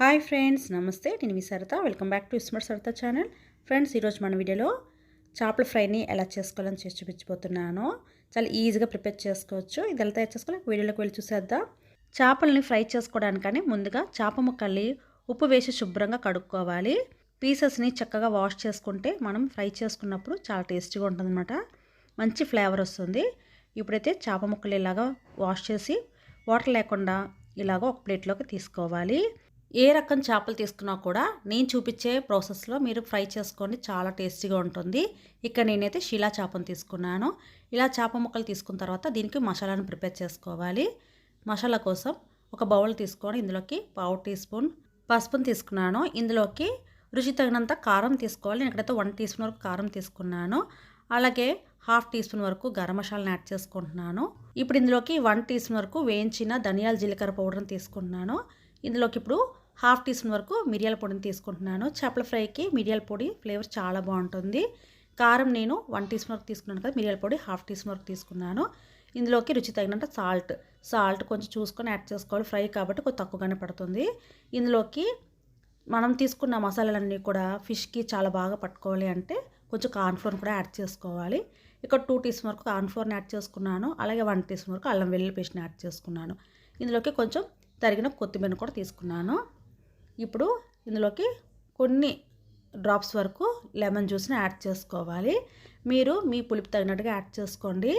Hi friends namaste. నేను మీ Saritha. Welcome back to ismart Saritha channel. Friends ఈరోజు మన వీడియోలో చేపల ఫ్రైని ఎలా చేసుకోవాలని చేసి చూపించబోతున్నాను చాలా ఈజీగా ప్రిపేర్ చేసుకోవచ్చు. ఇది ఎలా తయారు చేసుకోవాలి వీడియోలోకి వెళ్ళి చూసేద్దాం. చేపలని ఫ్రై చేసుకోవడానికని ముందుగా చేప ముక్కల్ని ఉప్పు వేసి శుభ్రంగా కడుక్కోవాలి. పీసెస్ని చక్కగా వాష్ చేసుకుంటే మనం ఫ్రై చేసుకున్నప్పుడు చాలా టేస్టీగా ఉంటుందన్నమాట. మంచి ఫ్లేవర్ వస్తుంది. ఇప్పుడైతే చేప ముక్కలు ఇలాగా వాష్ చేసి వాటర్ లేకుండా ఇలాగ ఒక ప్లేట్లోకి తీసుకోవాలి. ఏ రకం చేపలు తీసుకున్నా కూడా నేను చూపించే ప్రాసెస్లో మీరు ఫ్రై చేసుకోండి చాలా టేస్టీగా ఉంటుంది. ఇక్కడ నేనైతే షీలా చేపను తీసుకున్నాను. ఇలా చేప ముక్కలు తీసుకున్న తర్వాత దీనికి మసాలాను ప్రిపేర్ చేసుకోవాలి. మసాలా కోసం ఒక బౌల్ తీసుకొని ఇందులోకి పావు టీ స్పూన్ పసుపును తీసుకున్నాను. ఇందులోకి రుచి తగినంత కారం తీసుకోవాలి. నేను ఇక్కడైతే వన్ టీ స్పూన్ వరకు కారం తీసుకున్నాను. అలాగే హాఫ్ టీ స్పూన్ వరకు గరం మసాలాని యాడ్ చేసుకుంటున్నాను. ఇప్పుడు ఇందులోకి వన్ టీ స్పూన్ వరకు వేయించిన ధనియాల జీలకర్ర పౌడర్ని తీసుకుంటున్నాను ఇందులోకి ఇప్పుడు హాఫ్ టీ స్పూన్ వరకు మిరియాల పొడిని తీసుకుంటున్నాను. చేపల ఫ్రైకి మిరియాల పొడి ఫ్లేవర్ చాలా బాగుంటుంది. కారం నేను వన్ టీ స్పూన్ వరకు తీసుకున్నాను కదా మిరియాల పొడి హాఫ్ టీ స్పూన్ వరకు తీసుకున్నాను. ఇందులోకి రుచి తగినంత సాల్ట్. సాల్ట్ కొంచెం చూసుకొని యాడ్ చేసుకోవాలి. ఫ్రై కాబట్టి కొంచెం తక్కువగానే పడుతుంది. ఇందులోకి మనం తీసుకున్న మసాలాలన్నీ కూడా ఫిష్కి చాలా బాగా పట్టుకోవాలి అంటే కొంచెం కార్న్ఫ్లోర్ కూడా యాడ్ చేసుకోవాలి. ఇక్కడ టూ టీ స్పూన్ వరకు కార్న్ఫ్లోర్ని యాడ్ చేసుకున్నాను. అలాగే వన్ టీ స్పూన్ వరకు అల్లం వెల్లుల్లి పేస్ట్ని యాడ్ చేసుకున్నాను. ఇందులోకి కొంచెం తరిగిన కొత్తిమీర కూడా తీసుకున్నాను. ఇప్పుడు ఇందులోకి కొన్ని డ్రాప్స్ వరకు లెమన్ జ్యూస్ని యాడ్ చేసుకోవాలి. మీరు మీ పులుపు తగినట్టుగా యాడ్ చేసుకోండి.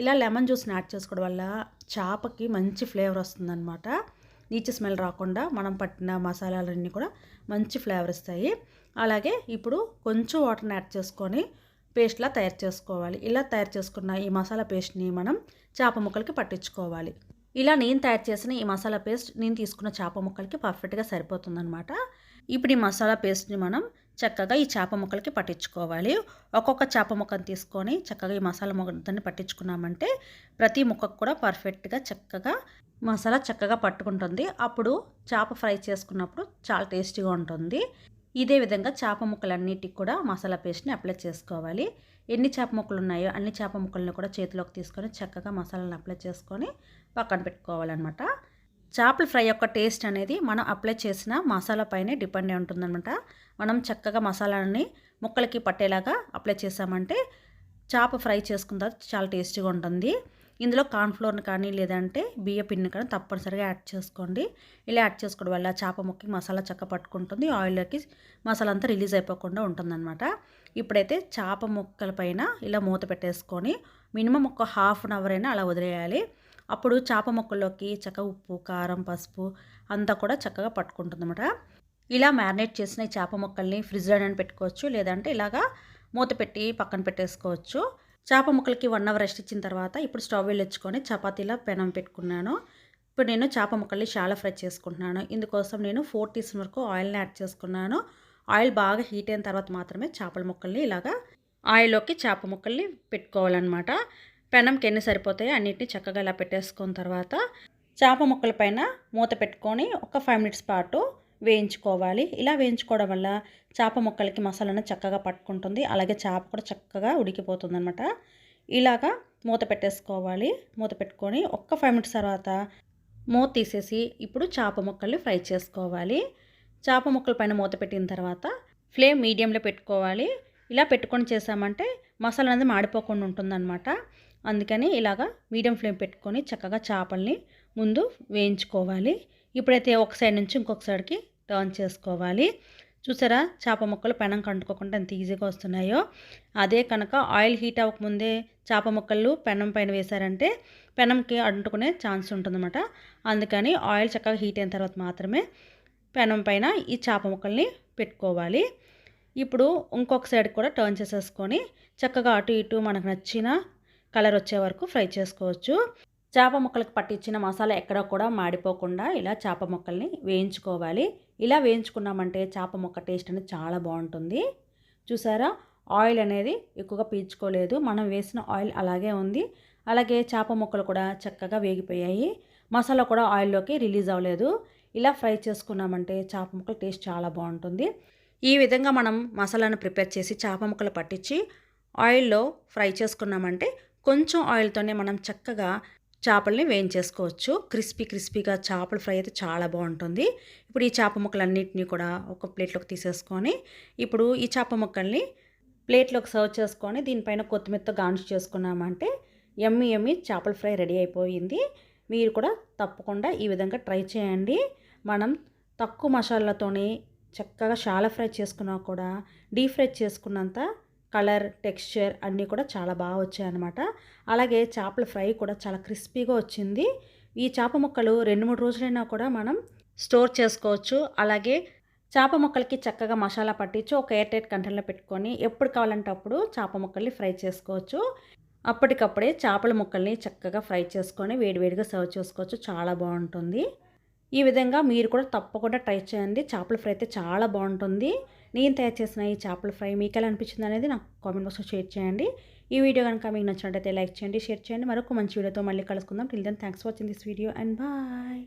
ఇలా లెమన్ జ్యూస్ని యాడ్ చేసుకోవడం వల్ల చేపకి మంచి ఫ్లేవర్ వస్తుందన్నమాట. నీచు స్మెల్ రాకుండా మనం పట్టిన మసాలాలన్నీ కూడా మంచి ఫ్లేవర్ ఇస్తాయి. అలాగే ఇప్పుడు కొంచెం వాటర్ని యాడ్ చేసుకొని పేస్ట్లా తయారు చేసుకోవాలి. ఇలా తయారు చేసుకున్న ఈ మసాలా పేస్ట్ని మనం చేప ముక్కలకి పట్టించుకోవాలి. ఇలా నేను తయారు చేసిన ఈ మసాలా పేస్ట్ నేను తీసుకున్న చేప ముక్కలకి పర్ఫెక్ట్గా సరిపోతుందనమాట ఇప్పుడు ఈ మసాలా పేస్ట్ని మనం చక్కగా ఈ చేప ముక్కలకి పట్టించుకోవాలి. ఒక్కొక్క చేప ముక్కను తీసుకొని చక్కగా ఈ మసాలా ముక్కని పట్టించుకున్నామంటే ప్రతి ముక్కకు కూడా పర్ఫెక్ట్గా చక్కగా మసాలా చక్కగా పట్టుకుంటుంది. అప్పుడు చేప ఫ్రై చేసుకున్నప్పుడు చాలా టేస్టీగా ఉంటుంది. ఇదే విధంగా చేప ముక్కలన్నిటికి కూడా మసాలా పేస్ట్ని అప్లై చేసుకోవాలి. ఎన్ని చేప ముక్కలు ఉన్నాయో అన్ని చేప ముక్కలను కూడా చేతిలోకి తీసుకొని చక్కగా మసాలాను అప్లై చేసుకొని పక్కన పెట్టుకోవాలన్నమాట. చేపల ఫ్రై యొక్క టేస్ట్ అనేది మనం అప్లై చేసిన మసాలా పైనే డిపెండ్ అయి ఉంటుందన్నమాట. మనం చక్కగా మసాలాని ముక్కలకి పట్టేలాగా అప్లై చేసామంటే చేప ఫ్రై చేసుకున్న తర్వాత చాలా టేస్టీగా ఉంటుంది. ఇందులో కార్న్ఫ్లోర్ని కానీ లేదంటే బియ్య పిండిని కానీ తప్పనిసరిగా యాడ్ చేసుకోండి. ఇలా యాడ్ చేసుకోవడం వల్ల చేప ముక్కకి మసాలా చక్క పట్టుకుంటుంది. ఆయిల్లోకి మసాలా అంతా రిలీజ్ అయిపోకుండా ఉంటుందన్నమాట. ఇప్పుడైతే చేప ముక్కల పైన ఇలా మూత పెట్టేసుకొని మినిమం ఒక హాఫ్ అన్ అవర్ అయినా అలా వదిలేయాలి. అప్పుడు చేప ముక్కల్లోకి చక్క ఉప్పు కారం పసుపు అంతా కూడా చక్కగా పట్టుకుంటుంది అనమాట ఇలా మ్యారినేట్ చేసిన చేప ముక్కల్ని ఫ్రిడ్జ్లో పెట్టుకోవచ్చు. లేదంటే ఇలాగా మూత పెట్టి పక్కన పెట్టేసుకోవచ్చు. చేప ముక్కలకి వన్ అవర్ రెస్ట్ ఇచ్చిన తర్వాత ఇప్పుడు స్టవ్ వెళ్ళొచ్చుకొని చపాతీలా పెనం పెట్టుకున్నాను. ఇప్పుడు నేను చేప ముక్కల్ని చాలా ఫ్రై చేసుకుంటున్నాను. ఇందుకోసం నేను ఫోర్ టీ స్పూన్ వరకు ఆయిల్ని యాడ్ చేసుకున్నాను. ఆయిల్ బాగా హీట్ అయిన తర్వాత మాత్రమే చేపల ముక్కల్ని ఇలాగా ఆయిల్లోకి చేప ముక్కల్ని పెట్టుకోవాలన్నమాట. పెనంకి ఎన్ని సరిపోతాయో అన్నిటిని చక్కగా ఇలా పెట్టేసుకున్న తర్వాత చేప ముక్కల పైన మూత పెట్టుకొని ఒక ఫైవ్ మినిట్స్ పాటు వేయించుకోవాలి. ఇలా వేయించుకోవడం వల్ల చేప ముక్కలకి మసాలాను చక్కగా పట్టుకుంటుంది. అలాగే చేప కూడా చక్కగా ఉడికిపోతుంది అనమాట ఇలాగా మూత పెట్టేసుకోవాలి. మూత పెట్టుకొని ఒక్క ఫైవ్ మినిట్స్ తర్వాత మూత తీసేసి ఇప్పుడు చేప ముక్కల్ని ఫ్రై చేసుకోవాలి. చేప ముక్కల పైన మూత పెట్టిన తర్వాత ఫ్లేమ్ మీడియంలో పెట్టుకోవాలి. ఇలా పెట్టుకొని చేసామంటే మసాలా అనేది మాడిపోకుండా ఉంటుందన్నమాట. అందుకని ఇలాగా మీడియం ఫ్లేమ్ పెట్టుకొని చక్కగా చేపల్ని ముందు వేయించుకోవాలి. ఇప్పుడైతే ఒక సైడ్ నుంచి ఇంకొక సైడ్కి టర్న్ చేసుకోవాలి. చూసారా? చేప ముక్కలు పెనం కంటుకోకుండా ఎంత ఈజీగా వస్తున్నాయో. అదే కనుక ఆయిల్ హీట్ అవ్వకముందే చేప ముక్కలు పెనం పైన వేశారంటే పెనంకి అంటుకునే ఛాన్స్ ఉంటుందన్నమాట. అందుకని ఆయిల్ చక్కగా హీట్ అయిన తర్వాత మాత్రమే పెనం పైన ఈ చేప ముక్కల్ని పెట్టుకోవాలి. ఇప్పుడు ఇంకొక సైడ్ కూడా టర్న్ చేసేసుకొని చక్కగా అటు ఇటు మనకు నచ్చిన కలర్ వచ్చే వరకు ఫ్రై చేసుకోవచ్చు. చేప ముక్కలకు పట్టించిన మసాలా ఎక్కడ కూడా మాడిపోకుండా ఇలా చేప ముక్కల్ని వేయించుకోవాలి. ఇలా వేయించుకున్నామంటే చేప ముక్క టేస్ట్ అనేది చాలా బాగుంటుంది. చూసారా? ఆయిల్ అనేది ఎక్కువగా పీల్చుకోలేదు. మనం వేసిన ఆయిల్ అలాగే ఉంది. అలాగే చేప ముక్కలు కూడా చక్కగా వేగిపోయాయి. మసాలా కూడా ఆయిల్లోకి రిలీజ్ అవ్వలేదు. ఇలా ఫ్రై చేసుకున్నామంటే చేప ముక్కల టేస్ట్ చాలా బాగుంటుంది. ఈ విధంగా మనం మసాలాను ప్రిపేర్ చేసి చేప ముక్కలు పట్టించి ఆయిల్లో ఫ్రై చేసుకున్నామంటే కొంచెం ఆయిల్తోనే మనం చక్కగా చేపల్ని వేయించేసుకోవచ్చు. క్రిస్పీ క్రిస్పీగా చేపల ఫ్రై అయితే చాలా బాగుంటుంది. ఇప్పుడు ఈ చేప ముక్కలన్నింటినీ కూడా ఒక ప్లేట్లోకి తీసేసుకొని ఇప్పుడు ఈ చేప ముక్కల్ని ప్లేట్లోకి సర్వ్ చేసుకొని దీనిపైన కొత్తిమీరతో గార్నిష్ చేసుకున్నామంటే ఎమ్మి ఎమ్మి చేపల ఫ్రై రెడీ అయిపోయింది. మీరు కూడా తప్పకుండా ఈ విధంగా ట్రై చేయండి. మనం తక్కువ మసాలాతోనే చక్కగా షాల ఫ్రై చేసుకున్నా కూడా డీప్ ఫ్రై చేసుకున్నంత కలర్ టెక్స్చర్ అన్నీ కూడా చాలా బాగా వచ్చాయన్నమాట. అలాగే చేపల ఫ్రై కూడా చాలా క్రిస్పీగా వచ్చింది. ఈ చేప ముక్కలు రెండు మూడు రోజులైనా కూడా మనం స్టోర్ చేసుకోవచ్చు. అలాగే చేప ముక్కలకి చక్కగా మసాలా పట్టించి ఒక ఎయిర్ టైట్ కంటైనర్లో పెట్టుకొని ఎప్పుడు కావాలంటే అప్పుడు చేప ముక్కల్ని ఫ్రై చేసుకోవచ్చు. అప్పటికప్పుడే చేపల ముక్కల్ని చక్కగా ఫ్రై చేసుకొని వేడివేడిగా సర్వ్ చేసుకోవచ్చు. చాలా బాగుంటుంది. ఈ విధంగా మీరు కూడా తప్పకుండా ట్రై చేయండి. చేపల ఫ్రై అయితే చాలా బాగుంటుంది. నేను తయారు చేసిన ఈ చేపల ఫ్రై మీకు ఎలా అనిపించింది అనేది నాకు కామెంట్ బాక్స్లో షేర్ చేయండి. ఈ వీడియో కనుక మీకు నచ్చినట్టయితే లైక్ చేయండి షేర్ చేయండి. మరొక మంచి వీడియోతో మళ్ళీ కలుసుకుందాం. Till then thanks for watching this video and bye